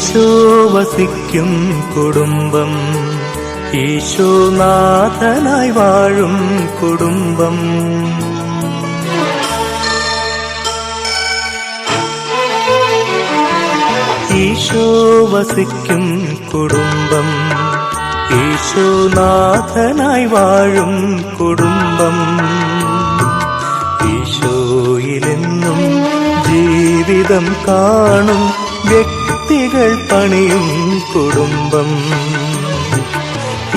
ഈശോ വസിക്കും കുടുംബം. ഈശോനാഥനായി വാഴും കുടുംബം. ഈശോ വസിക്കും കുടുംബം. ഈശോനാഥനായി വാഴും കുടുംബം. ഈശോയിലെന്നും ജീവിതം കാണും വ്യക്തികൾ പണിയും കുടുംബം.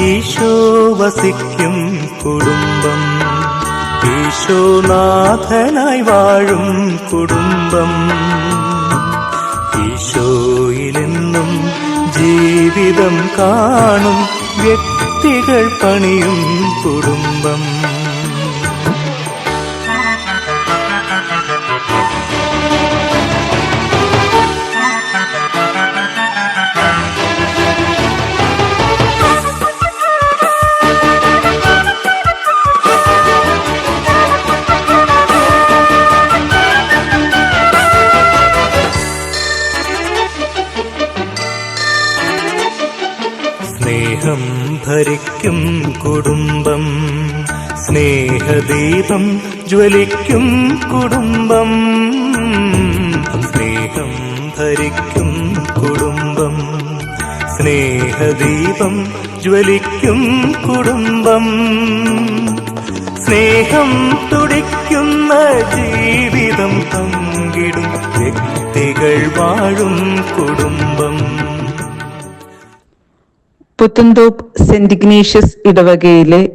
ഈശോ വസിക്കും കുടുംബം. ഈശോനാഥനായി വാഴും കുടുംബം. ഈശോയിലെന്നും ജീവിതം കാണും വ്യക്തികൾ പണിയും കുടുംബം. ജ്വലിക്കും കുടുംബം സ്നേഹം ഭരിക്കും കുടുംബം സ്നേഹദീപം ജ്വലിക്കും കുടുംബം. സ്നേഹം തുടിക്കുന്ന ജീവിതം പങ്കിടും വ്യക്തികൾ വാഴും കുടുംബം. പുത്തൻതോപ്പ് സെന്റ് ഇഗ്നേഷ്യസ് ഇടവകയിലെ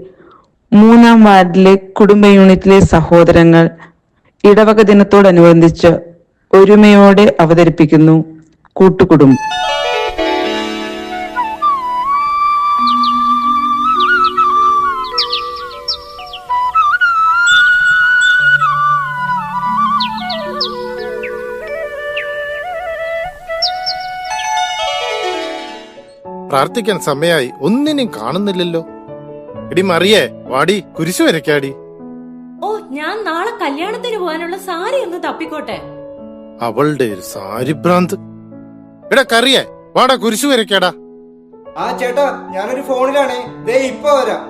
മൂന്നാം വാർഡിലെ കുടുംബ യൂണിറ്റിലെ സഹോദരങ്ങൾ ഇടവക ദിനത്തോടനുബന്ധിച്ച് ഒരുമയോടെ അവതരിപ്പിക്കുന്നു കൂട്ടുകുടുംബം. പ്രാർത്ഥിക്കാൻ സമയായി. ഒന്നിനും കാണുന്നില്ലല്ലോ. എടി മറിയേ വാടി കുരിശു വരക്കാടി ഓ ഞാൻ നാളെ കല്യാണത്തിന് പോകാനുള്ള സാരി ഒന്ന് തപ്പിക്കോട്ടെ. അവളുടെ ഒരു സാരി ഭ്രാന്ത് എടാ കറിയേ വാടാ കുരിശു വരയ്ക്കാടാ. ആ ചേട്ടാ ഞാനൊരു ഫോണിലാണേ. ദേ ഇപ്പൊ വരാം.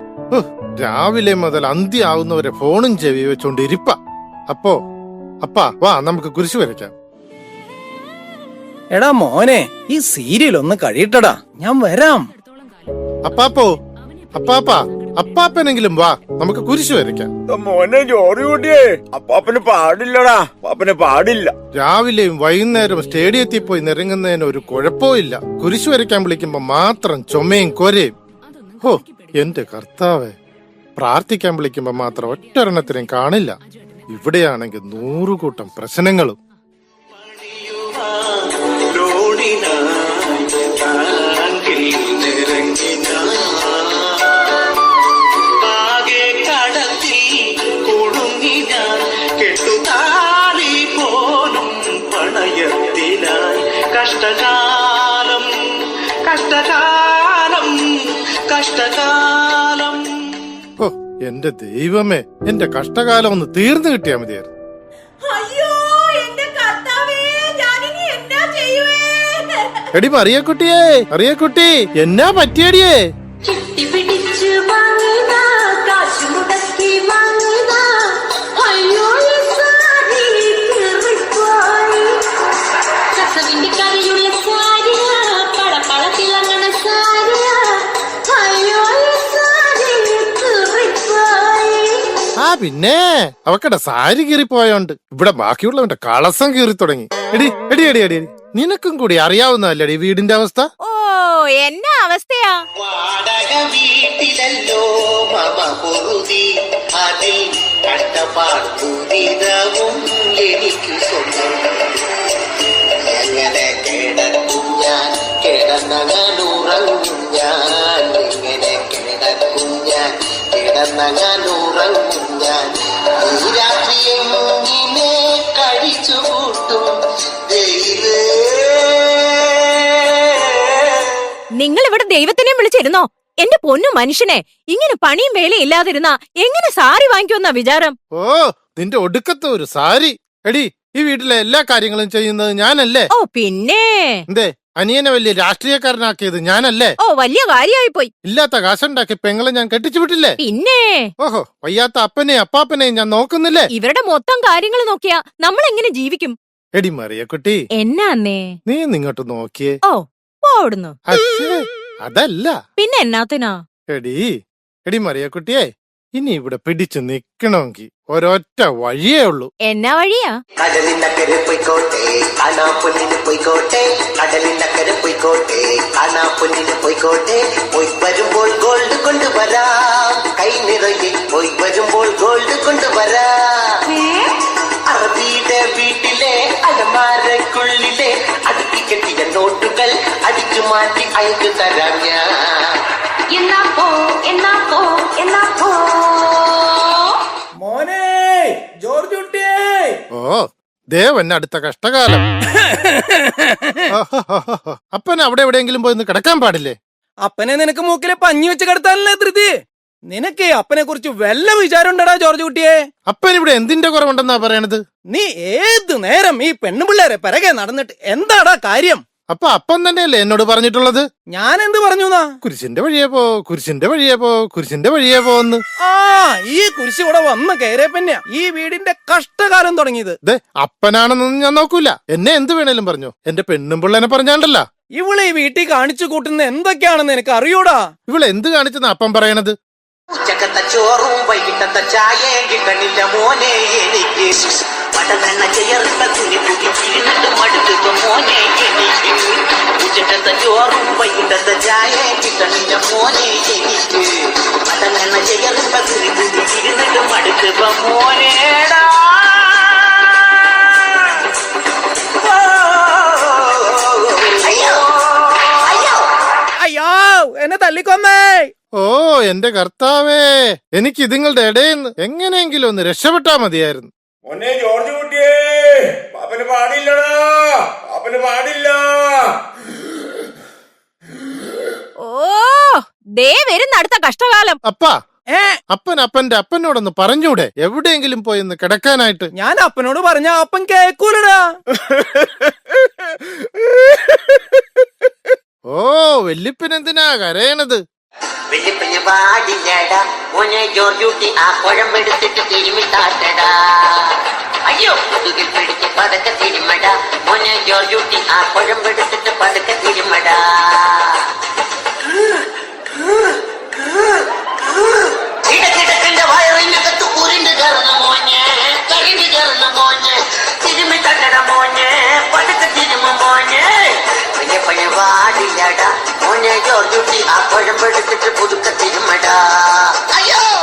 രാവിലെ മുതൽ അന്തി ആവുന്നവരെ ഫോണും ചെവി വെച്ചോണ്ട് ഇരിപ്പ. അപ്പോ അപ്പാ വാ നമുക്ക് കുരിശു വരയ്ക്കാം. എടാ മോനെ ഈ സീരിയൽ ഒന്ന് കഴിയട്ടടാ. ഞാൻ വരാം. അപ്പാപ്പോ അപ്പാപ്പാ അപ്പാപ്പനെങ്കിലും വാ നമുക്ക് കുരിശു വരയ്ക്കാം. മോനെ ജോറി കൂട്ടിയേ. അപ്പാപ്പന് പാടില്ലടാ. അപ്പാപ്പന് പാടില്ല. രാവിലെയും വൈകുന്നേരവും സ്റ്റേഡിയത്തിൽ പോയി നിരങ്ങുന്നതിന് ഒരു കുഴപ്പവും ഇല്ല. കുരിശു വരയ്ക്കാൻ വിളിക്കുമ്പോ മാത്രം ചുമയും കൊരയും. ഹോ എന്റെ കർത്താവേ. പ്രാർത്ഥിക്കാൻ വിളിക്കുമ്പോ മാത്രം ഒറ്റൊരെണ്ണത്തിനെയും കാണില്ല. ഇവിടെയാണെങ്കിൽ നൂറുകൂട്ടം പ്രശ്നങ്ങളും. എന്റെ ദൈവമേ എന്റെ കഷ്ടകാലം ഒന്ന് തീർന്നു കിട്ടിയാ മതിയായിരുന്നു. എടി മറിയക്കുട്ടിയേ മറിയക്കുട്ടി എന്നാ പറ്റിയടിയേ? പിന്നെ? അവക്കടെ സാരി കീറിപ്പോയോണ്ട്. ഇവിടെ ബാക്കിയുള്ളവന്റെ കളസം കീറി തുടങ്ങി എടി എടി എടി എടി. നിനക്കും കൂടി അറിയാവുന്നതല്ലേ വീടിന്റെ അവസ്ഥ? ഓ എന്നാ അവസ്ഥയാ? വാടക വീട്ടിലല്ലോ മമ പൊറുതി. അതിൽ എനിക്ക് സ്വന്തം. ഞാൻ? കിടന്നങ്ങനുറങ്ങും ഞാൻ ഈ രാത്രി എങ്ങനെ കഴിച്ചു കൂട്ടും നിങ്ങൾ ഇവിടെ ദൈവത്തിനെ വിളിച്ചിരുന്നോ? എന്റെ പൊന്നു മനുഷ്യനെ ഇങ്ങനെ പണിയും വേലയും ഇല്ലാതിരുന്ന എങ്ങനെ സാരി വാങ്ങിക്കുമെന്നാ വിചാരം? ഓ നിന്റെ ഒടുക്കത്തെ ഒരു സാരി. എടി ഈ വീട്ടിലെ എല്ലാ കാര്യങ്ങളും ചെയ്യുന്നത് ഞാനല്ലേ? ഓ പിന്നെ. എന്തേ? അനിയനെ വലിയ രാഷ്ട്രീയക്കാരനാക്കിയത് ഞാനല്ലേ? ഓ വലിയ കാര്യമായി പോയി ഇല്ലാത്ത കാശുണ്ടാക്കി പെങ്ങളെ ഞാൻ കെട്ടിച്ചു വിട്ടില്ലേ? പിന്നെ? ഓഹോ വയ്യാത്ത അപ്പനെയും അപ്പാപ്പനെയും ഞാൻ നോക്കുന്നില്ലേ? ഇവരുടെ മൊത്തം കാര്യങ്ങൾ നോക്കിയാ നമ്മൾ എങ്ങനെ ജീവിക്കും? എടി മറിയ കുട്ടി എന്നാന്നേ നീ നിങ്ങോട്ട് നോക്കിയേ. ഓ പോടുന്നു അതല്ല. പിന്നെ എന്നാത്തിനാ? എടി എടി മറിയ കുട്ടിയെ ഇനി ഇവിടെ പിടിച്ചു നിക്കണമെങ്കിൽ ഒരൊറ്റ വഴിയേ ഉള്ളൂ. എന്നാ വഴിയാ? കടലിനക്കരെ പോയിക്കോട്ടെ കാണാ പൊന്നിന് പോയിക്കോട്ടെ കടലിനക്കരെ പോയിക്കോട്ടെ കാണാ പൊന്നിന് പോയിക്കോട്ടെ പോയി ദേവൻ അടുത്ത കഷ്ടകാലം. അപ്പൻ അവിടെ എവിടെയെങ്കിലും പോയി കിടക്കാൻ പാടില്ലേ? അപ്പനെ നിനക്ക് മൂക്കിലെ പഞ്ഞി വെച്ച് കിടത്താനല്ലേ ധൃതി? നിനക്ക് അപ്പനെ കുറിച്ച് വല്ല വിചാരം ഉണ്ടടാ ജോർജ് കുട്ടിയെ? അപ്പൻ ഇവിടെ എന്തിന്റെ കുറവുണ്ടെന്നാ പറയണത്? നീ ഏത് നേരം ഈ പെണ്ണുപിള്ളേരെ പിറകെ നടന്നിട്ട് എന്താടാ കാര്യം? അപ്പൊ അപ്പൻ തന്നെയല്ലേ എന്നോട് പറഞ്ഞിട്ടുള്ളത്? ഞാൻ എന്ത് പറഞ്ഞു കുരിശിന്റെ വഴിയെ പോ കുരിശിന്റെ വഴിയെ പോ കുരിശിന്റെ വഴിയെ പോന്ന് ആ ഈ കുരിശ് ഇവിടെ വന്ന് കയറിയ പിന്നെ ഈ വീടിന്റെ കഷ്ടകാലം തുടങ്ങിയത്. ദേ അപ്പനാണെന്നൊന്നും ഞാൻ നോക്കൂല. എന്നെ എന്ത് വേണേലും പറഞ്ഞു. എന്റെ പെണ്ണും പിള്ളേനെ പറഞ്ഞാണ്ടല്ല. ഇവളെ ഈ വീട്ടിൽ കാണിച്ചു കൂട്ടുന്ന എന്തൊക്കെയാണെന്ന് എനിക്ക് അറിയൂടാ? ഇവൾ എന്ത് കാണിച്ചെന്ന് അപ്പം പറയണത്? ഉച്ചക്കത്തെ ചോറും വൈകിട്ടത്തെ ചായയും കിട്ടണില്ല മോനെ എനിക്ക്. അയ്യോ എന്നെ തല്ലിക്കൊന്നേ. ഓ എന്റെ കർത്താവേ എനിക്ക് ഇതുങ്ങളുടെ നിന്ന് എങ്ങനെയെങ്കിലും ഒന്ന് രക്ഷപ്പെട്ടാ മതിയായിരുന്നു. മോനെ ജോർജ് കുട്ടിയേ പാപ്പന് പാടില്ലടാ പാപ്പന് പാടില്ല. ഓ ദേ വരുന്ന അടുത്ത കഷ്ടകാലം. അപ്പാ ഏ അപ്പൻ അപ്പന്റെ അപ്പനോടൊന്ന് പറഞ്ഞൂടെ എവിടെയെങ്കിലും പോയി ഒന്ന് കിടക്കാനായിട്ട്. ഞാൻ അപ്പനോട് പറഞ്ഞ അപ്പൻ കേക്കൂലടാ. ഓ വെല്ലിപ്പിനെന്തിനാ കരയണത്? വെള്ളിപ്പഞ്ഞ പാടില്ലടാ മോനെ ജോർജൂട്ടി ആ കുഴമ്പെടുത്തിട്ട് തിരുമി താത്തടാ. അയ്യോ മുതുകിൽ പിടിച്ച് പതക്കെ തിരുമടാ. മോനെ ജോർജൂട്ടി ആ കുഴമ്പെടുത്തിട്ട് പതക്കെ തിരുമടാ. ഇടക്കിടക്കിന്റെ വയറിനകത്ത് പാടില്ലടാ മോനെ ജോർജുട്ടി ആ കുഴമ്പെടുത്തിട്ട് പുതുക്കെ തിരുമടാ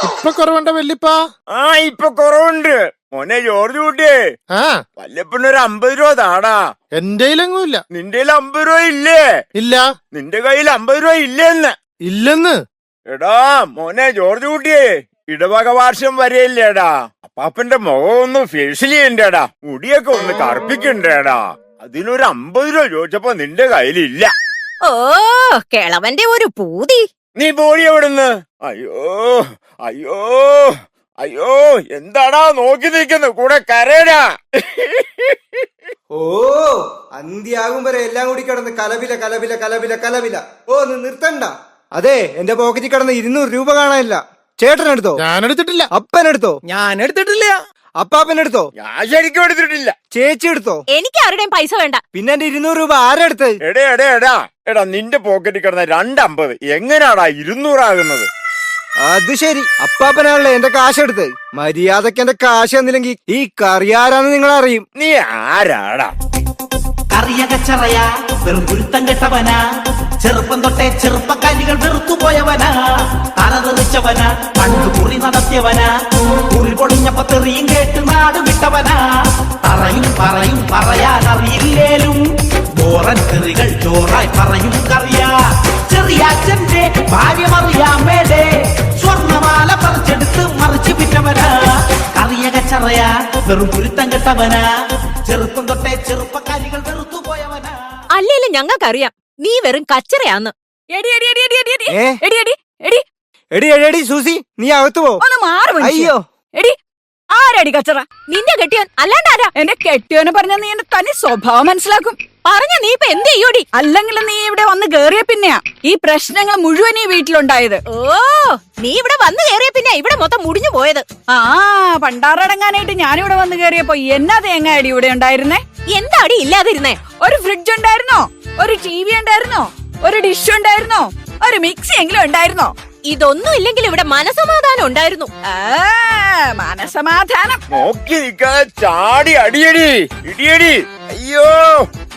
ഇപ്പൊ കുറവുണ്ട വല്യപ്പ ആ ഇപ്പൊ കുറവുണ്ട്. മോനെ ജോർജ് കുട്ടിയേ ആ വല്ലപ്പനൊരു അമ്പത് രൂപ താടാ. എന്റെ ഇല്ല. നിന്റെ കയ്യിൽ അമ്പത് രൂപ ഇല്ലേ? ഇല്ല. നിന്റെ കയ്യിൽ അമ്പത് രൂപ ഇല്ലെന്ന്. ഇല്ലെന്ന്? എടാ മോനെ ജോർജ് കുട്ടിയേ ഇടവക വാർഷം വരെയില്ലേടാ. അപ്പാപ്പന്റെ മുഖം ഒന്ന് ഫേഷ്യൽ ചെയ്യണ്ടേടാ. മുടിയൊക്കെ ഒന്ന് കറുപ്പിക്കണ്ടേടാ. അതിനൊരു അമ്പത് രൂപ ചോദിച്ചപ്പോ നിന്റെ കയ്യിലില്ല. ഓ കിളവന്റെ ഒരു പൂതി. നീ പോടി എവിടുന്ന്? അയ്യോ അയ്യോ അയ്യോ എന്താടാ നോക്കി നിൽക്കുന്നു? കൂടെ കരയടാ. ഓ അന്ത്യാകും വരെ എല്ലാം കൂടി കിടന്ന് കലവില കലവില കലവില കലവില ഓ നീ നിർത്തണ്ട. അതെ എന്റെ പോക്കറ്റിൽ കിടന്ന് ഇരുന്നൂറ് രൂപ കാണാനില്ല. ചേട്ടനെടുത്തോ? ഞാനെടുത്തിട്ടില്ല. അപ്പനെടുത്തോ? ഞാൻ എടുത്തിട്ടില്ല അപ്പാപ്പനെടുത്തോ ഞാൻ ശരിക്കും എടുത്തിട്ടില്ല. ചേച്ചി എടുത്തോ? എനിക്ക് ആരുടെയും പൈസ വേണ്ട. പിന്നെ എന്റെ ഇരുന്നൂറ് രൂപ ആരെടുത്ത് എടേ എടേ എടാ. എടാ നിന്റെ പോക്കറ്റിൽ കിടന്ന രണ്ടമ്പത്. എങ്ങനെയാടാ ഇരുന്നൂറാകുന്നത്? അത് ശരി. അപ്പാപ്പനാണല്ലേ എന്റെ കാശ് എടുത്ത് മര്യാദയ്ക്ക് എന്റെ കാശ് തന്നില്ലെങ്കിൽ ഈ കറിയാരാന്ന് നിങ്ങൾ അറിയും നീ ആരാടാ? കറിയകച്ചറയാ വെറും ഗുരുത്തം കെട്ടവനാ. ചെറുപ്പം തൊട്ടേ ചെറുപ്പക്കാരികൾ വെറുത്തുപോയവനാ. തലതെറിച്ചവന പണ്ട് കുറി നടത്തിയവനാ. കുറി പൊളിഞ്ഞപ്പോ തെറിയും കേട്ട് നാട് വിട്ടവനാ. പറയും പറയും പറയാൻ അറിയില്ലേലും ചോറൻ കറികൾ ചോറായി പറയും കറിയാ. ചെറിയാച്ചന്റെ ഭാര്യമറിയാമേടെ സ്വർണമാല പറിച്ചെടുത്ത് മറിച്ച് വിറ്റവനാ. കറിയകച്ചറയാ വെറും ഗുരുത്തം കെട്ടവനാ. ചെറുപ്പം തൊട്ടേ ചെറു ഞങ്ങൾക്കറിയാം. നീ വെറും കച്ചറയാന്ന്. എടി എടി എടി എടി എടി എടി. ഏ? എടി എടി എടി. എടി എടി എടി സൂസി നീ അകത്ത് പോ. ഒന്ന് മാറി മനുഷ്യ. അയ്യോ. എടി ആരടി കച്ചറ? നിന്റെ കെട്ടിയോൻ അല്ലാണ്ടാരാ എന്റെ കെട്ടിയോനെ പറഞ്ഞ നീ എന്റെ തനി സ്വഭാവം മനസ്സിലാക്കും. പറഞ്ഞ നീ ഇപ്പൊ എന്ത് ചെയ്യോടി? അല്ലെങ്കിൽ നീ ഇവിടെ വന്ന് കേറിയ പിന്നെയാ. ഈ പ്രശ്നങ്ങൾ മുഴുവൻ ഈ വീട്ടിലുണ്ടായത്. ഓ നീ ഇവിടെ വന്ന് കേറിയ പിന്നെ ഇവിടെ മൊത്തം മുടിഞ്ഞു പോയത്. ആ പണ്ടാറടങ്ങാനായിട്ട് ഞാനിവിടെ വന്ന് കേറിയപ്പോ എന്നാ തേങ്ങ അടി ഇവിടെ ഉണ്ടായിരുന്നേ? എന്താ അടി ഇല്ലാതിരുന്നേ? ഒരു ഫ്രിഡ്ജ് ഉണ്ടായിരുന്നോ? ഒരു ടി വി ഉണ്ടായിരുന്നോ? ഒരു ഡിഷ് ഉണ്ടായിരുന്നോ? ഒരു മിക്സി എങ്കിലും ഉണ്ടായിരുന്നോ? ഇതൊന്നും ഇല്ലെങ്കിൽ ഇവിടെ മനസമാധാനം ഉണ്ടായിരുന്നു. ആ മനസമാധാനം. നോക്കി നിൽക്കാതെ ചാടി അടിയടി ഇടിയടി. അയ്യോ.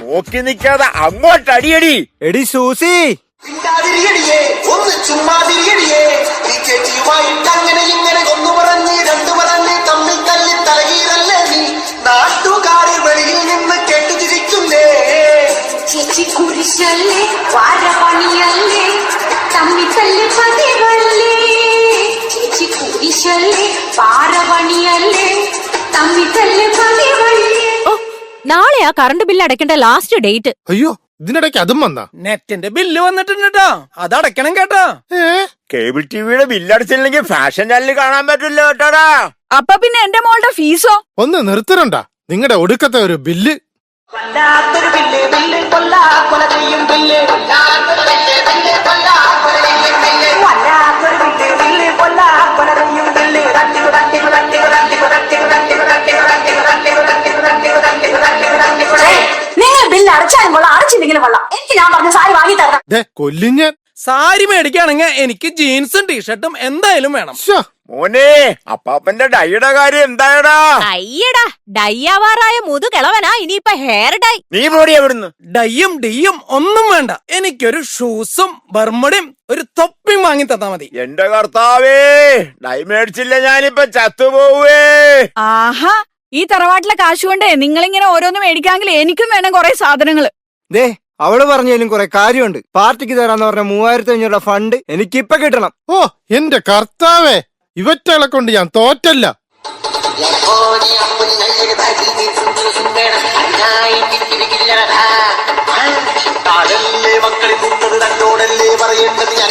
നോക്കി നിൽക്കാതെ അങ്ങോട്ട് അടിയടി. എടി സൂസി. ഒന്ന് ചുമ്മാതിരിയടിയേ. അങ്ങനെ ഇങ്ങനെ കൊന്നു പറഞ്ഞ് രണ്ടു പറഞ്ഞ് തമ്മിൽ തല്ലി തലകീറല്ലേ നീ? നാട്ടുകാരെ വെളിയിൽ നിന്ന് കേട്ടു ചിരിക്കുന്നേ. ചേച്ചി കുരിശല്ലേ വാരപണിയല്ലേ തമ്മി തല്ലി പതിവല്ലേ? ചേച്ചി കുരിശല്ലേ വാരപണിയല്ലേ തമ്മി തല്ലി പതിവല്ലേ? നാളെ ആ കറണ്ട് ബില്ല് അടയ്ക്കേണ്ട ലാസ്റ്റ് ഡേറ്റ് അയ്യോ ഇതിനിടയ്ക്ക് അതും വന്ന. നെറ്റിന്റെ ബില്ല് വന്നിട്ടുണ്ട് കേട്ടോ അത് അടയ്ക്കണം കേട്ടോ. കേബിൾ ടിവിയുടെ ബില്ലടച്ചില്ലെങ്കിൽ ഫാഷൻ ചാനൽ കാണാൻ പറ്റില്ല കേട്ടോടാ. അപ്പൊ പിന്നെ എന്റെ മോളുടെ ഫീസോ? ഒന്ന് നിർത്തരണ്ട. നിങ്ങളുടെ ഒടുക്കത്തെ ഒരു ബില്ല് വല്ലാത്തൊരു ബില്ല് ബില്ല് കൊല്ലാ കൊല ചെയ്യും ബില്ല് ബില്ല് ബില്ല് കൊല്ലാ കൊല ചെയ്യും ബില്ല് ബില്ല് അടച്ചാലും കൊള്ളാം അടച്ചില്ലെങ്കിലും കൊള്ളാം. എനിക്ക് ഞാൻ പറഞ്ഞ സാരി വാങ്ങി തരണം. ദേ കൊല്ലിഞ്ഞൻ സാരി മേടിക്കുകയാണെങ്കിൽ എനിക്ക് ജീൻസും ടീഷർട്ടും എന്തായാലും വേണം. മോനെ അപ്പാപ്പന്റെ ഡൈയുടെ കാര്യം എന്തായടാ? ഡൈയടാ ഡയ്യാവാറായ മുതുകിളവനാ ഇനിയിപ്പൊ ഹെയർ ഡൈ നീ പോടി എവിടുന്ന്? ഡയ്യും ഡിയും ഒന്നും വേണ്ട. എനിക്കൊരു ഷൂസും ബർമടയും ഒരു തൊപ്പിയും വാങ്ങി തന്നാ മതി. എന്റെ കർത്താവേ ഡൈ മേടിച്ചില്ല ഞാനിപ്പൊ ചത്തുപോവേ. ആഹാ ഈ തറവാട്ടിലെ കാശ് കൊണ്ടേ നിങ്ങളിങ്ങനെ ഓരോന്നും മേടിക്കാമെങ്കിൽ എനിക്കും വേണം കുറെ സാധനങ്ങൾ. ദേ അവൾ പറഞ്ഞാലും കുറെ കാര്യമുണ്ട്. പാർട്ടിക്ക് തരാന്ന് പറഞ്ഞ മൂവായിരത്തി അഞ്ഞൂറ് ഫണ്ട് എനിക്കിപ്പൊ കിട്ടണം. ഓ എന്റെ കർത്താവേ ഇവറ്റകളെ കൊണ്ട് ഞാൻ തോറ്റല്ല. മക്കളിൽ നിന്നത് തന്നോടല്ലേ പറയേണ്ടത് ഞാൻ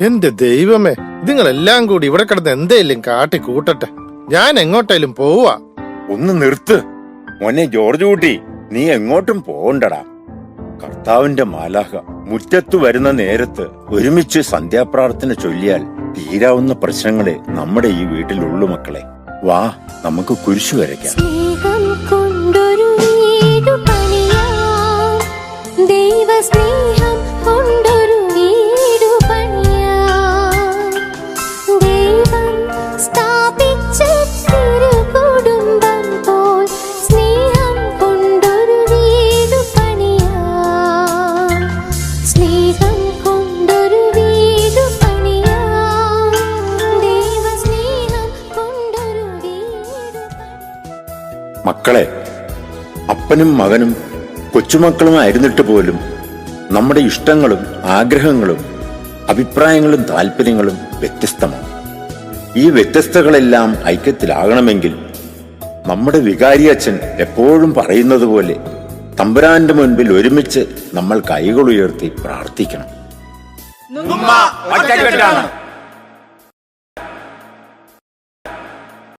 എന്റെ ദൈവമേ നിങ്ങളെല്ലാം കൂടി ഇവിടെ കിടന്ന് എന്തേലും കാട്ടി കൂട്ടട്ടെ. ഞാൻ എങ്ങോട്ടേലും പോവാ. ഒന്ന് നിർത്ത്. മോനെ ജോർജ് കുട്ടി നീ എങ്ങോട്ടും പോകണ്ടടാ കർത്താവിന്റെ മാലാഹ മുറ്റത്ത് വരുന്ന നേരത്ത് ഒരുമിച്ച് സന്ധ്യാപ്രാർത്ഥന ചൊല്ലിയാൽ തീരാവുന്ന പ്രശ്നങ്ങളെ നമ്മുടെ ഈ വീട്ടിലുള്ളു മക്കളെ. വാ നമുക്ക് കുരിശു വരയ്ക്കാം അപ്പനും മകനും കൊച്ചുമക്കളുമായിരുന്നിട്ട് പോലും നമ്മുടെ ഇഷ്ടങ്ങളും ആഗ്രഹങ്ങളും അഭിപ്രായങ്ങളും താല്പര്യങ്ങളും വ്യത്യസ്തമാണ്. ഈ വ്യത്യസ്തകളെല്ലാം ഐക്യത്തിലാകണമെങ്കിൽ നമ്മുടെ വികാരി അച്ഛൻ എപ്പോഴും പറയുന്നത് പോലെ തമ്പുരാന്റെ മുൻപിൽ ഒരുമിച്ച് നമ്മൾ കൈകൾ ഉയർത്തി പ്രാർത്ഥിക്കണം.